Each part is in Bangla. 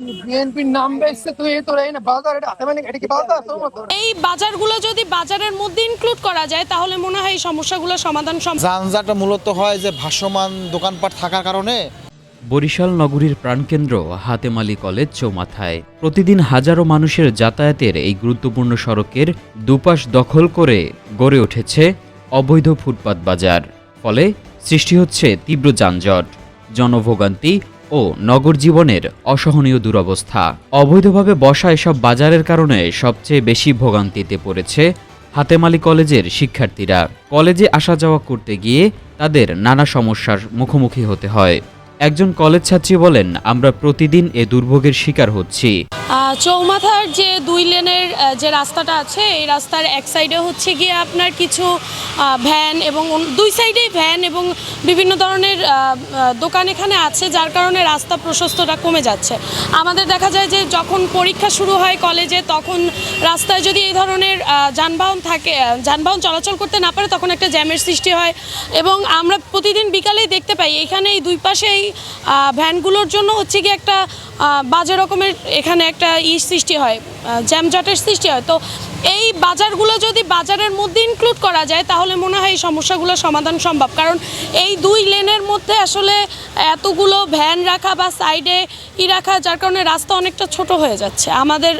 বিএনপির নাম বেসছে তুই এই তোর না বাজার এটা মানে এটা কি বাজার? তোর মতো। এই বাজারগুলো যদি বাজারের মধ্যে ইনক্লুড করা যায় তাহলে মনে হয় এই সমস্যাগুলো সমাধান সম্ভব। যানজটটা মূলত হয় যে ভাসমান দোকানপাট থাকার কারণে। বরিশাল নগরীর প্রাণকেন্দ্র হাতেমালি কলেজ চৌমাথায়। প্রতিদিন হাজারো মানুষের যাতায়াতের এই গুরুত্বপূর্ণ সড়কের দুপাশ দখল করে গড়ে উঠেছে অবৈধ ফুটপাত বাজার। ফলে সৃষ্টি হচ্ছে তীব্র যানজট। জনভোগান্তি ও নগর জীবনের অসহনীয় দুরবস্থা। অবৈধভাবে বসা এসব বাজারের কারণে সবচেয়ে বেশি ভোগান্তিতে পড়েছে হাতেমালি কলেজের শিক্ষার্থীরা। কলেজে আসা যাওয়া করতে গিয়ে তাদের নানা সমস্যার মুখোমুখি হতে হয়। একজন কলেজ ছাত্রী বলেন, আমরা প্রতিদিন এ দুর্ভোগের শিকার হচ্ছি। চৌমাথার যে দুই লেনের যে রাস্তাটা আছে, এই রাস্তার এক সাইডে হচ্ছে গিয়ে আপনার কিছু ভ্যান এবং দুই সাইডেই ভ্যান এবং বিভিন্ন ধরনের দোকান এখানে আছে, যার কারণে রাস্তা প্রশস্তটা কমে যাচ্ছে। আমাদের দেখা যায় যে যখন পরীক্ষা শুরু হয় কলেজে, তখন রাস্তায় যদি এই ধরনের যানবাহন থাকে যানবাহন চলাচল করতে না পারে, তখন একটা জ্যামের সৃষ্টি হয় এবং আমরা প্রতিদিন বিকালেই দেখতে পাই, এখানে এই দুই পাশে এই ভ্যানগুলোর জন্য হচ্ছে কি একটা বাজে রকমের এখানে একটা ই সৃষ্টি হয় জ্যামজটের সৃষ্টি হয়। তো এই বাজারগুলো যদি বাজারের মধ্যে ইনক্লুড করা যায়, তাহলে মনে হয় এই সমস্যাগুলো সমাধান সম্ভব। কারণ এই দুই লেনের মধ্যে আসলে এতগুলো ভ্যান রাখা বা সাইডে ই রাখা, যার কারণে রাস্তা অনেকটা ছোট হয়ে যাচ্ছে। আমাদের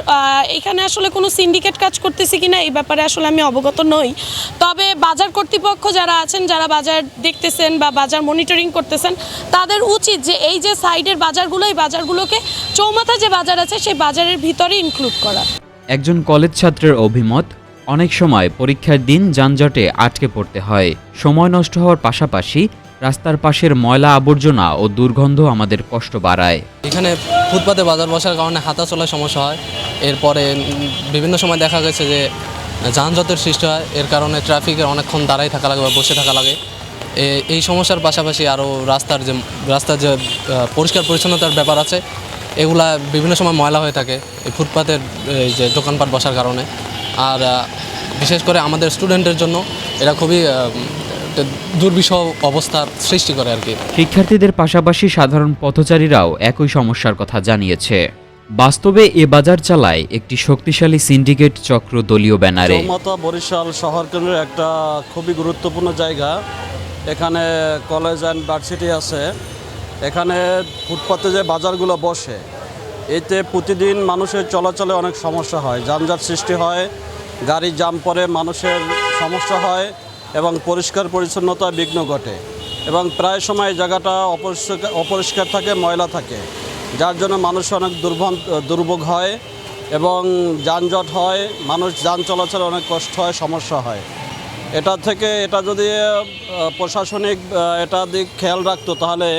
এখানে আসলে কোনো সিন্ডিকেট কাজ করতেছে কিনা, এই ব্যাপারে আসলে আমি অবগত নই। তবে বাজার কর্তৃপক্ষ যারা আছেন, যারা বাজার দেখতেছেন বা বাজার মনিটরিং করতেছেন, তাদের উচিত যে এই যে সাইডের বাজারগুলো, এই বাজারগুলোকে চৌমাথা যে বাজার আছে সেই বাজারের ভিতরে ইনক্লুড করা। একজন কলেজ ছাত্রের অভিমত অনেক সময় পরীক্ষার দিন যানজটে আটকে পড়তে হয়। সময় নষ্ট হওয়ার পাশাপাশি রাস্তার পাশের ময়লা আবর্জনা ও দুর্গন্ধ আমাদের কষ্ট বাড়ায়। এখানে ফুটপাতে বাজার বসার কারণে হাঁটা চলার সমস্যা হয়। এরপরে বিভিন্ন সময় দেখা গেছে যে যানজটের সৃষ্টি হয়। এর কারণে ট্রাফিকের অনেকক্ষণ দাঁড়াই থাকা লাগে বা বসে থাকা লাগে। এ- এই সমস্যার পাশাপাশি আরও রাস্তার যে রাস্তার যে পরিষ্কার পরিচ্ছন্নতার ব্যাপার আছে এগুলা বিভিন্ন সময় ময়লা হয়ে থাকে এই ফুটপাতের এই যে দোকানপাট বসার কারণে। আর বিশেষ করে আমাদের স্টুডেন্টের জন্য এটা খুবই দুর্বিষহ অবস্থার সৃষ্টি করে আর কি। শিক্ষার্থীদের পাশাপাশি সাধারণ পথচারীরাও একই সমস্যার কথা জানিয়েছে। বাস্তবে এ বাজার চালায় একটি শক্তিশালী সিন্ডিকেট চক্র দলীয় ব্যানারে। চৌমাথা বরিশাল শহর কেন্দ্রের একটা খুবই গুরুত্বপূর্ণ জায়গা। এখানে কলেজ অ্যান্ড ভার্সিটি আছে। এখানে ফুটপাতে যে বাজারগুলো বসে, এতে প্রতিদিন মানুষের চলাচলে অনেক সমস্যা হয়। যানজট সৃষ্টি হয়, গাড়ি জাম পরে মানুষের সমস্যা হয় এবং পরিষ্কার পরিচ্ছন্নতা বিঘ্ন ঘটে এবং প্রায় সময় জায়গাটা অপরিষ্কার অপরিষ্কার থাকে, ময়লা থাকে। যার জন্য মানুষ অনেক দুর্ভন, দুর্ভোগ হয় এবং যানজট হয়, মানুষ যান চলাচলে অনেক কষ্ট হয়, সমস্যা হয়। এটা থেকে, এটা যদি প্রশাসনিক এটা দিক খেয়াল রাখতো তাহলে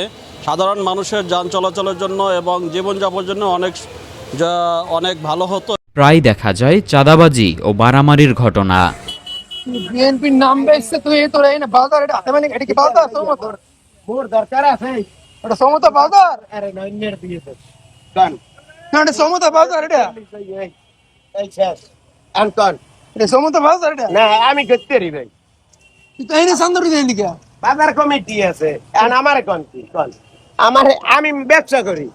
সাধারণ মানুষের যান চলাচলের জন্য এবং জীবনযাপনের জন্য অনেক অনেক ভালো হতো। প্রায় দেখা যায় চাঁদাবাজি ও মারামারির ঘটনা। বিএনপির নাম বেসছে তুই এই তোর এই না বাজার এটা মানে এটা কি বাজার মোর দরকার আছে। এটা সমতা বাজার আরে নইনের দিয়েছে কান। না এটা সমতা বাজার এটা। আনকন এটা সমতা বাজার এটা? না আমি করতে রি ভাই। তুই তো এই না সান্দরি দেন দিকে বাজার কমিটি আছে। আর আমার কোন কি? কোন। আমার আমি ব্যবসা করি।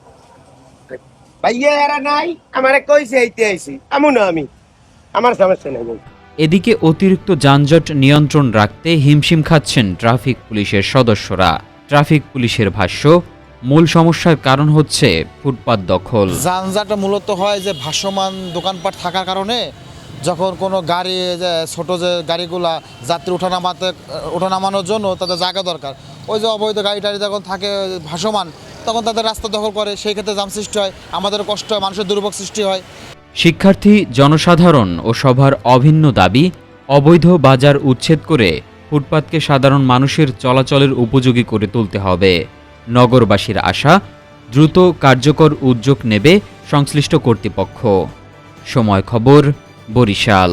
ভাইয়া এরা নাই আমারে কইছে এইতে আইছি। আমু আমি আমার সমস্যা নেই এদিকে অতিরিক্ত যানজট নিয়ন্ত্রণ রাখতে হিমশিম খাচ্ছেন ট্রাফিক পুলিশের সদস্যরা। ট্রাফিক পুলিশের ভাষ্য মূল সমস্যার কারণ হচ্ছে ফুটপাত দখল। যানজটটা মূলত হয় যে ভাসমান দোকানপাট থাকার কারণে যখন কোনো গাড়ি যে ছোট যে গাড়িগুলা যাত্রী ওঠানামাতে ওঠানামানোর জন্য তাদের জায়গা দরকার। ওই যে অবৈধ গাড়ি টাড়ি যখন থাকে, ভাসমান, তখন তাদের রাস্তা দখল করে, সেই ক্ষেত্রে জাম সৃষ্টি হয়, আমাদের কষ্ট হয়, মানুষের দুর্ভোগ সৃষ্টি হয়। শিক্ষার্থী, জনসাধারণ ও সভার অভিন্ন দাবি, অবৈধ বাজার উচ্ছেদ করে ফুটপাতকে সাধারণ মানুষের চলাচলের উপযোগী করে তুলতে হবে। নগরবাসীর আশা, দ্রুত কার্যকর উদ্যোগ নেবে সংশ্লিষ্ট কর্তৃপক্ষ। সময় খবর, বরিশাল।